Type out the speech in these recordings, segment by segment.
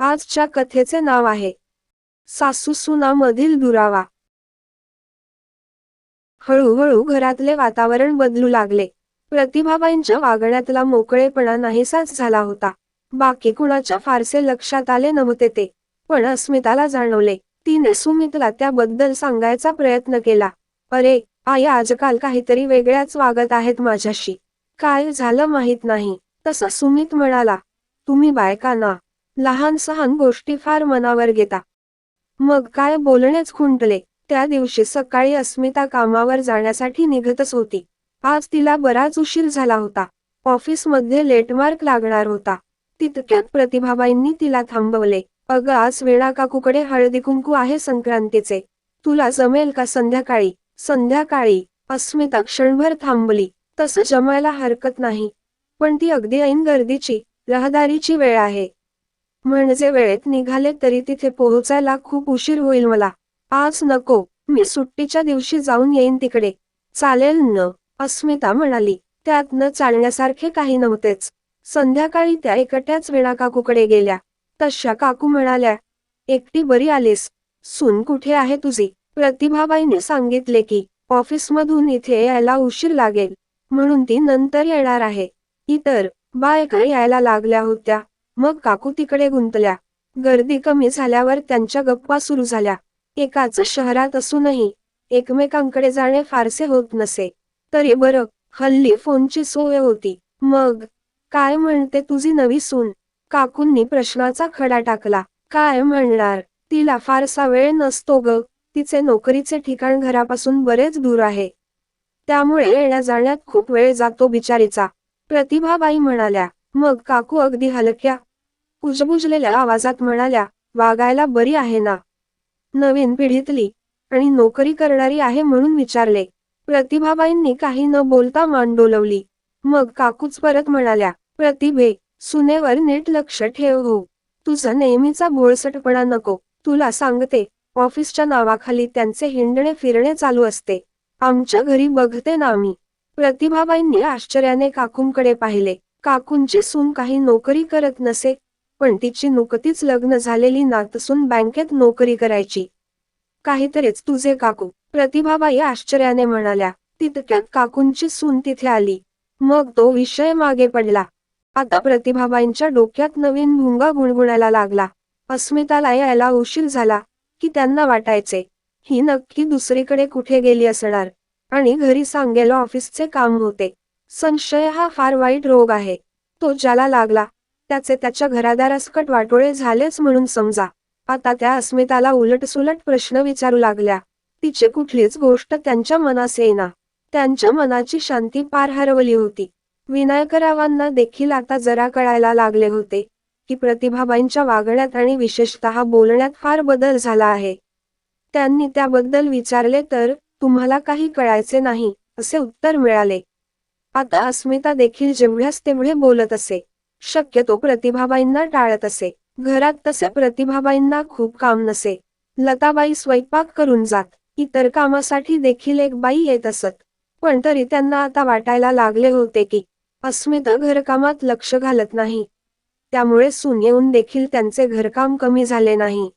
आजच्या कथेचे नाव आहे सासू सुनामधील दुरावा. हळूहळू घरातले वातावरण बदलू लागले. प्रतिभाबाईंच्या वागण्यातला मोकळेपणा नाहीसाच झाला होता. बाकी कुणाच्या फारसे लक्षात आले नव्हते ते. पण अस्मिताला जाणवले तिने सुमितला त्याबद्दल सांगायचा प्रयत्न केला. अरे आई आजकाल काहीतरी वेगळ्याच वागत आहेत माझ्याशी. काय झालं माहीत नाही तसं सुमित म्हणाला. तुम्ही बायका ना लहान सहान गोष्टी फार मनावर घेता. मग काय बोलणेच खुंटले त्या दिवशी सकाळी अस्मिता कामावर जाण्यासाठी निघतच होती. आज तिला बराच उशीर झाला होता. ऑफिसमध्ये लेटमार्क लागणार होता. तितक्यात प्रतिभाबाईंनी तिला थांबवले अगं आज वेळा काकूकडे हळदी कुंकू आहे संक्रांतीचे. तुला जमेल का संध्याकाळी? संध्याकाळी. अस्मिता क्षणभर थांबली. तसं जमायला हरकत नाही. पण ती अगदी ऐन गर्दीची रहदारीची वेळ आहे. म्हणजे वेळेत निघाले तरी तिथे पोहोचायला खूप उशीर होईल मला. आज नको मी सुट्टीच्या दिवशी जाऊन येईन तिकडे. चालेल न अस्मिता म्हणाली. त्यात न चालण्यासारखे काही नव्हतेच. संध्याकाळी त्या एकट्याच वेळा काकूकडे गेल्या. तशा काकू म्हणाल्या एकटी बरी आलीस. सून कुठे आहे तुझी? प्रतिभाबाईने सांगितले की ऑफिसमधून इथे यायला उशीर लागेल. म्हणून ती नंतर येणार आहे. इतर बायका यायला लागल्या होत्या. मग काकू तिकडे गुंतल्या. गर्दी कमी झाल्यावर त्यांच्या गप्पा सुरू झाल्या. एकाच शहरात असूनही एकमेकांकडे जाणे फारसे होत नसे. तरी बरं हल्ली फोनची सोय होती. मग? काय म्हणते तुझी नवी सून? काकूंनी प्रश्नाचा खडा टाकला. काय म्हणणार? तिला फारसा वेळ नसतो ग. तिचे नोकरीचे ठिकाण घरापासून बरेच दूर आहे. त्यामुळे येण्या जाण्यात खूप वेळ जातो बिचारीचा. प्रतिभाबाई म्हणाल्या. मग काकू अगदी हलक्या कुजबुजलेल्या आवाजात म्हणाल्या वागायला बरी आहे ना? नवीन पिढीतली आणि नोकरी करणारी आहे म्हणून विचारले. प्रतिभाबाईंनी काही न बोलता मान डोलवली. मग काकूच परत म्हणाल्या प्रतिभे सुनेवर नीट लक्ष ठेव हो. तुझा नेहमीचा बोळसटपणा नको. तुला सांगते ऑफिसच्या नावाखाली त्यांचे हिंडणे फिरणे चालू असते. आमच्या घरी बघते ना मी प्रतिभाबाईंनी आश्चर्याने काकूंकडे पाहिले. काकूंची सून काही नोकरी करत नसे पण तिची नुकतीच लग्न झालेली नातसून बँकेत नोकरी करायची. काहीतरीच तुझे काकू प्रतिभाबाई आश्चर्याने म्हणाल्या तितक्यात काकूंची सून तिथे आली. मग तो विषय मागे पडला. आता प्रतिभाबाईंच्या डोक्यात नवीन भुंगा गुणगुणायला लागला. अस्मिताला यायला उशीर झाला की त्यांना वाटायचे ही नक्की दुसरीकडे कुठे गेली असणार? आणि घरी सांगेल ऑफिसचे काम होते. संशय हा फार वाईट रोग आहे. तो ज्याला लागला त्याचे त्याच्या घरादारासकट वाटोळे झालेच म्हणून समजा. आता त्या अस्मिताला उलटसुलट प्रश्न विचारू लागल्या. तिचे कुठलीच गोष्ट त्यांच्या मनास येईना. त्यांच्या मनाची शांती पार हरवली होती. विनायकरावांना देखील आता जरा कळायला लागले होते की प्रतिभाबाईंच्या वागण्यात आणि विशेषतः बोलण्यात फार बदल झाला आहे. त्यांनी त्याबद्दल विचारले तर तुम्हाला काही कळायचे नाही असे उत्तर मिळाले. आता अस्मिता देखील जेवढ्याच तेवढे बोलत असे शक्यतो प्रतिभाबाईंना टाळत असे. घरात तसे प्रतिभाबाईंना खूप काम नसे. लताबाई स्वयंपाक करून जात इतर कामासाठी देखील एक बाई येत असत. पण तरी त्यांना आता वाटायला लागले होते की अस्मिता घरकामात लक्ष घालत नाही. त्यामुळे सून येऊन देखील त्यांचे घरकाम कमी झाले नाही.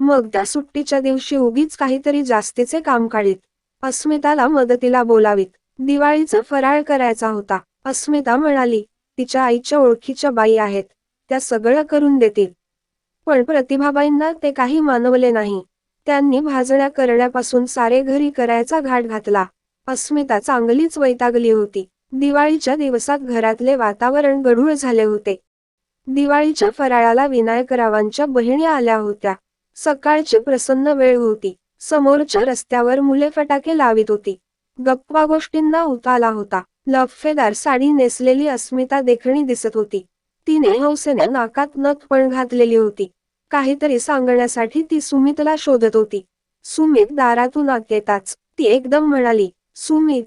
मग त्या सुट्टीच्या दिवशी उगीच काहीतरी जास्तीचे काम काढीत अस्मिताला मदतीला बोलावीत. दिवाळीचा फराळ करायचा होता अस्मिता म्हणाली तिच्या आईच्या ओळखीच्या बाई आहेत. त्या सगळं करून देतील. पण प्रतिभाबाईंना ते काही मानवले नाही. त्यांनी भाजण्या करण्यापासून सारे घरी करायचा घाट घातला. अस्मिता चांगलीच वैतागली होती. दिवाळीच्या दिवसात घरातले वातावरण गढूळ झाले होते. दिवाळीच्या फराळाला विनायकरावांच्या बहिणी आल्या होत्या. सकाळची प्रसन्न वेळ होती. समोरच्या रस्त्यावर मुले फटाके लावित होती. गप्पा गोष्टींना उताला होता. लफेदार साडी नेसलेली अस्मिता देखणी दिसत होती. तिने हौसेने नाकात नथ पण घातलेली होती. काहीतरी सांगण्यासाठी ती सुमितला शोधत होती. सुमित दारातून आत येताच ती एकदम म्हणाली सुमित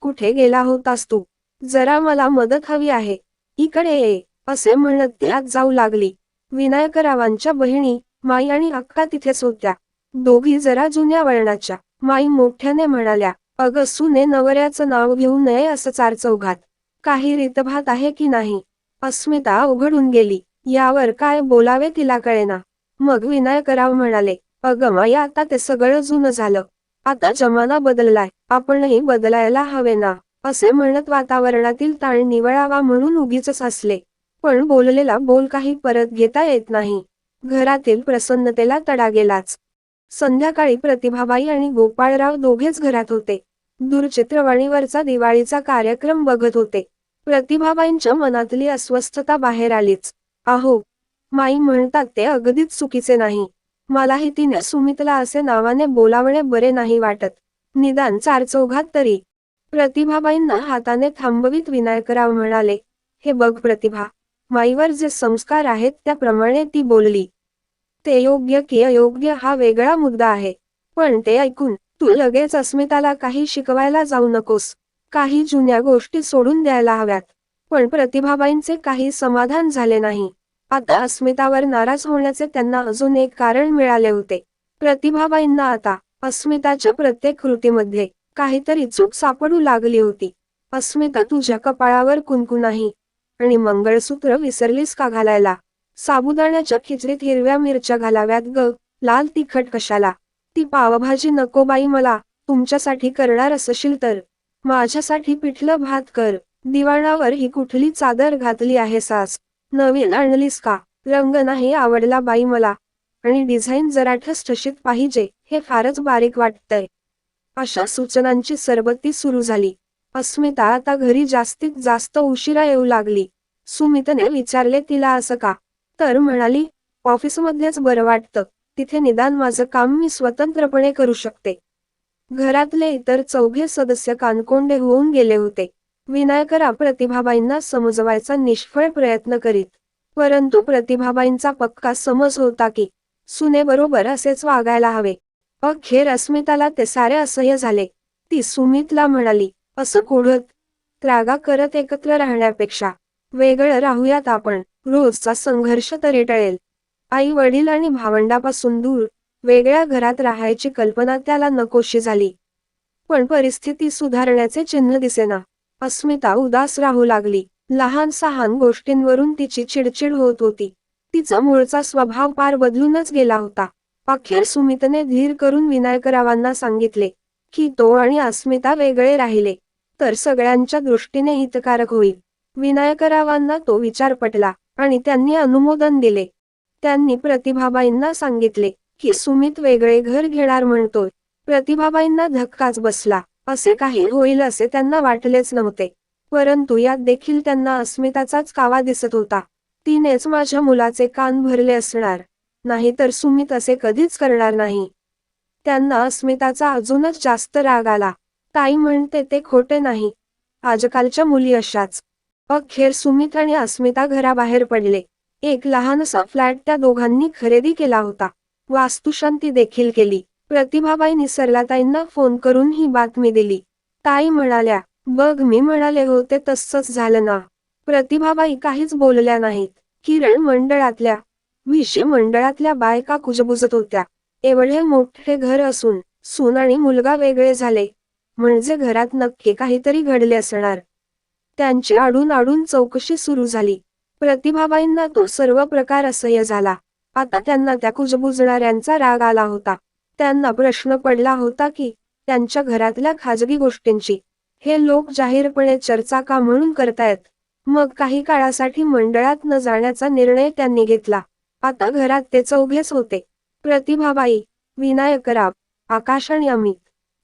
कुठे गेला होतास तू? जरा मला मदत हवी आहे. इकडे ये असे म्हणत ती आत जाऊ लागली. विनायकरावांच्या बहिणी माई आणि अक्का तिथेच होत्या. दोघी जरा जुन्या वळणाच्या माई मोठ्याने म्हणाल्या अगं सुने नवऱ्याचं नाव घेऊ नये असं चार चौघात काही रीतभात आहे की नाही? अस्मिता उघडून गेली. यावर काय बोलावे तिला कळेना. मग विनायकराव म्हणाले अगं माई आता ते सगळं जुनं झालं. आता जमाना बदललाय. आपणही बदलायला हवे ना असे म्हणत वातावरणातील ताण निवळावा म्हणून उगीच हसले पण बोललेला बोल काही परत घेता येत नाही. घरातील प्रसन्नतेला तडा गेलाच. संध्याकाळी प्रतिभाबाई आणि गोपाळराव दोघेच घरात होते. दूरचित्रवाणीवरचा दिवाळीचा कार्यक्रम बघत होते. प्रतिभाबाईंच्या मनातली अस्वस्थता बाहेर आलीच. अहो माई म्हणतात ते अगदीच चुकीचे नाही. मलाही तिने सुमितला असे नावाने बोलावणे बरे नाही वाटत. निदान चार चौघात तरी. प्रतिभाबाईंना हाताने थांबवीत विनायकराव म्हणाले हे बघ प्रतिभा माईवर जे संस्कार आहेत त्याप्रमाणे ती बोलली. ते योग्य की अयोग्य हा वेगळा मुद्दा आहे. पण ते ऐकून तू लगेच अस्मिताला काही शिकवायला जाऊ नकोस. काही जुन्या गोष्टी सोडून द्यायला हव्यात. पण प्रतिभाबाईंचे काही समाधान झाले नाही. आता अस्मितावर नाराज होण्याचे त्यांना अजून एक कारण मिळाले होते. प्रतिभाबाईंना आता अस्मिताच्या प्रत्येक कृतीमध्ये काहीतरी चूक सापडू लागली होती. अस्मिता तुझ्या कपाळावर कुंकू नाही आणि मंगळसूत्र विसरलीस का घालायला? साबुदाण्याच्या खिचडीत हिरव्या मिरच्या घालाव्यात ग. लाल तिखट कशाला? ती पावभाजी नको बाई मला तुमच्यासाठी करणार असशील तर. माझ्यासाठी पिठलं भात कर. दिवाणावर ही कुठली चादर घातली आहे सास? नवीन आणलीस का? रंग नाही आवडला बाई मला. आणि डिझाईन जरा ठसठशीत पाहिजे हे फारच बारीक वाटतंय. अशा सूचनांची सरबत्ती सुरू झाली. अस्मिता आता घरी जास्तीत जास्त उशिरा येऊ लागली. सुमितने विचारले तिला असं का? तर म्हणाली ऑफिसमध्येच बरं वाटतं. तिथे निदान माझं काम मी स्वतंत्रपणे करू शकते. घरातले इतर चौघे सदस्य कानकोंडे होऊन गेले होते. विनायकरा प्रतिभाबाईंना समजवायचा निष्फळ प्रयत्न करीत. परंतु प्रतिभाबाईंचा पक्का समज होता की सुनेबरोबर असेच वागायला हवे. अखेर अस्मिताला ते सारे असह्य झाले. ती सुमितला म्हणाली असं कोढत त्रागा करत एकत्र राहण्यापेक्षा वेगळं राहूयात आपण. रोजचा संघर्ष तरी टळेल. आई वडील आणि भावंडापासून दूर वेगळ्या घरात राहायची कल्पना त्याला नकोशी झाली. पण परिस्थिती सुधारण्याचे चिन्ह दिसेना. अस्मिता उदास राहू लागली. लहान सहान गोष्टींवरून तिची चिडचिड होत होती. तिचा मूळचा स्वभाव पार बदलूनच गेला होता. अखेर सुमितने धीर करून विनायकरावांना सांगितले की तो आणि अस्मिता वेगळे राहिले. तर सगळ्यांच्या दृष्टीने हितकारक होईल. विनायकरावांना तो विचार पटला आणि त्यांनी अनुमोदन दिले. त्यांनी प्रतिभाबाईंना सांगितले की सुमित वेगळे घर घेणार म्हणतोय. प्रतिभाबाईंना धक्काच बसला. असे काही होईल असे त्यांना वाटलेच नव्हते. परंतु यात देखील त्यांना अस्मिताचाच कावा दिसत होता. तिनेच माझ्या मुलाचे कान भरले असणार. नाहीतर सुमित असे कधीच करणार नाही. त्यांना अस्मिताचा अजूनच जास्त राग आला. ताई म्हणते ते खोटे नाही. आजकालच्या मुली अशाच. अखेर सुमित आणि अस्मिता घराबाहेर पडले. एक लहानसा फ्लॅट त्या दोघांनी खरेदी केला होता. वास्तुशांती देखील केली. प्रतिभाबाई निसर्लाताईंना फोन करून ही बातमी दिली. ताई म्हणाल्या बघ मी म्हणाले होते तसंच झालं ना. प्रतिभाबाई काहीच बोलल्या नाहीत. किरण मंडळातल्या विषय मंडळातल्या बायका कुजबुजत होत्या. एवढे मोठे घर असून सून आणि मुलगा वेगळे झाले. म्हणजे घरात नक्की काहीतरी घडले असणार. त्यांची आडून आडून चौकशी सुरू झाली. प्रतिभाबाईंना तो सर्व प्रकार असह्य झाला. आता त्यांना त्या कुजबुजणाऱ्यांचा राग आला होता. त्यांना प्रश्न पडला होता की त्यांच्या घरातल्या खाजगी गोष्टींची. हे लोक जाहीरपणे चर्चा का म्हणून करतायत? मग काही काळासाठी मंडळात न जाण्याचा निर्णय त्यांनी घेतला. आता घरात ते चौघेच होते. प्रतिभाबाई विनायकराव आकाश आणि अमित.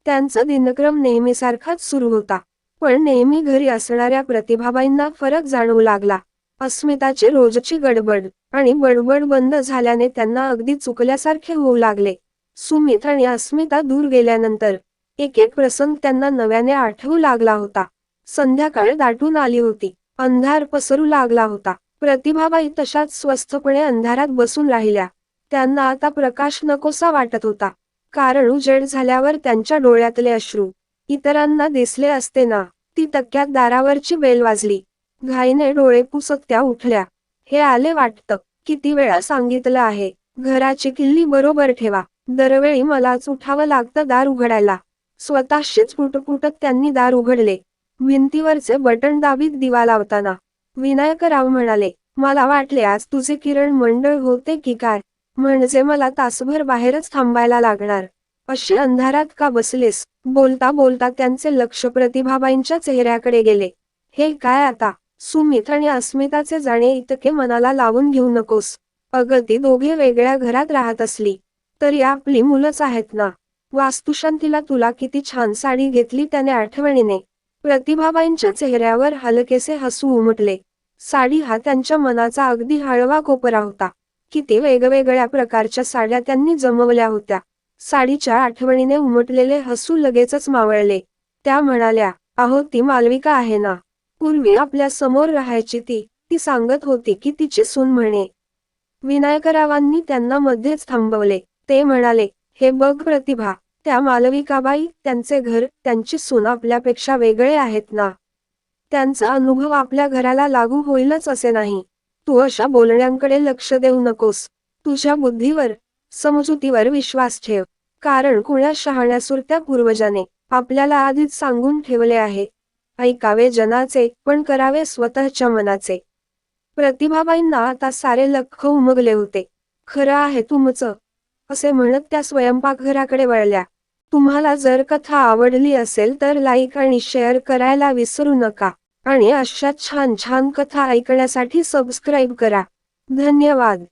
त्यांचा दिनक्रम नेहमीसारखाच सुरू होता. पण नेहमी घरी असणाऱ्या प्रतिभाबाईंना फरक जाणवू लागला. अस्मिताची रोजची गडबड आणि बडबड बंद झाल्याने त्यांना अगदी चुकल्यासारखे होऊ लागले. सुमित आणि अस्मिता दूर गेल्यानंतर एक एक प्रसंग त्यांना नव्याने आठवू लागला होता. संध्याकाळ दाटून आली होती. अंधार पसरू लागला होता. प्रतिभाबाई तशाच स्वस्थपणे अंधारात बसून राहिल्या. त्यांना आता प्रकाश नकोसा वाटत होता. कारण उजेड झाल्यावर त्यांच्या डोळ्यातले अश्रू इतरांना दिसले असते ना ती तक्क्यात दारावरची बेल वाजली. घाईने डोळे पुसत त्या उठल्या. हे आले वाटतं. किती वेळा सांगितलं आहे. घराची किल्ली बरोबर ठेवा. दरवेळी मलाच उठावं लागतं दार उघडायला. स्वतःशीच फुटफुटत त्यांनी दार उघडले. भिंतीवरचे बटण दाबीत दिवा लावताना. विनायकराव म्हणाले मला वाटले आज तुझे किरण मंडळ होते की काय? म्हणजे मला तासभर बाहेरच थांबायला लागणार. अशी अंधारात का बसलेस? बोलता बोलता त्यांचे लक्ष प्रतिभाबाईंच्या चेहऱ्याकडे गेले. हे काय आता? सुमित आणि अस्मिताचे जाणे इतके मनाला लावून घेऊ नकोस. अगं ती दोघे वेगळ्या घरात राहत असली तरी आपली मुलंच आहेत ना. वास्तुशांतीला तुला किती छान साडी घेतली त्याने आठवणीने. प्रतिभाबाईंच्या चेहऱ्यावर हलकेसे हसू उमटले. साडी हा त्यांच्या मनाचा अगदी हळवा कोपरा होता. किती वेगवेगळ्या प्रकारच्या साड्या त्यांनी जमवल्या होत्या. साडीच्या आठवणीने उमटलेले हसू लगेचच मावळले. त्या म्हणाल्या अहो ती मालविका आहे ना. पूर्वी आपल्यासमोर राहायची ती ती सांगत होती की तिची सून म्हणे. विनायकरावांनी त्यांना मध्येच थांबवले. ते म्हणाले हे बघ प्रतिभा त्या मालविकाबाई त्यांचे घर त्यांची सून आपल्यापेक्षा वेगळे आहेत ना? त्यांचा अनुभव आपल्या घराला लागू होईलच असे नाही. तू अशा बोलण्यांकडे लक्ष देऊ नकोस. तुझ्या बुद्धीवर समजुतीवर विश्वास ठेव. कारण कुण्या शहाण्या सुरत्या पूर्वजाने आपल्याला आधीच सांगून ठेवले आहे ऐकावे जनाचे पण करावे स्वतःच्या मनाचे. प्रतिभाबाईंना आता सारे लख उमगले होते. खरं आहे तुमचं असे म्हणत त्या स्वयंपाकघराकडे वळल्या. तुम्हाला जर कथा आवडली असेल तर लाईक आणि शेअर करायला विसरू नका. आणि अशा छान छान कथा ऐकण्यासाठी सबस्क्राईब करा. धन्यवाद.